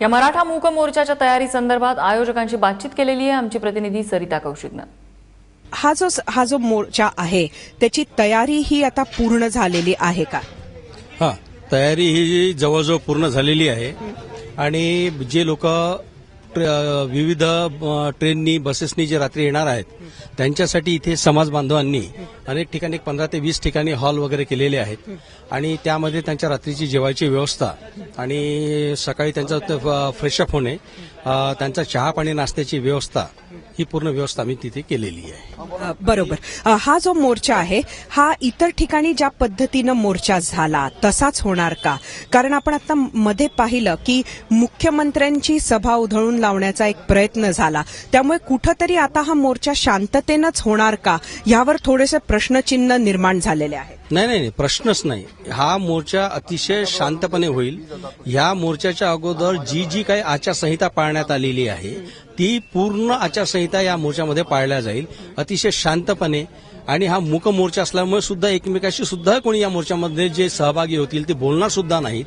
या मराठा मूक मोर्चाच्या तयारी संदर्भात आयोजकांशी बातचीत केलेली आहे आमची प्रतिनिधी सरिता कौशिकनं. हा जो हा जो मोर्चा आहे त्याची तयारी ही आता पूर्ण झालेली आहे का? हा तयारी ही जवळजवळ पूर्ण झालेली आहे. आणि जे लोक विविध ट्रेननी बसेसनी जे रात्री येणार आहेत त्यांच्यासाठी इथे समाज बांधवांनी अनेक ठिकाणी पंधरा ते वीस ठिकाणी हॉल वगैरे केलेले आहेत. आणि त्यामध्ये त्यांच्या रात्रीची जेवायची व्यवस्था आणि सकाळी त्यांचा फ्रेशअप होणे त्यांचा चहा पाणी नाश्त्याची व्यवस्था ही पूर्ण व्यवस्था आम्ही तिथे केलेली आहे. बरोबर. हा जो मोर्चा आहे हा इतर ठिकाणी ज्या पद्धतीनं मोर्चा झाला तसाच होणार का? कारण आपण आता मध्ये पाहिलं की मुख्यमंत्र्यांची सभा उधळून लावण्याचा एक प्रयत्न झाला. त्यामुळे कुठंतरी आता हा मोर्चा शांततेनंच होणार का? यावर थोडेसे प्रश्नचिन्ह निर्माण झालेले आहे. नाही नाही, प्रश्नच नाही. हा मोर्चा अतिशय शांतपणे होईल. ह्या मोर्चाच्या अगोदर जी जी काही आचारसंहिता पाळण्यात आलेली आहे ती पूर्ण आचारसंहिता या मोर्चामध्ये पाळल्या जाईल अतिशय शांतपणे. आणि हा मूक मोर्चा असल्यामुळे सुद्धा एकमेकाशी सुद्धा कोणी या मोर्चामध्ये जे सहभागी होतील ते बोलणार सुद्धा नाहीत.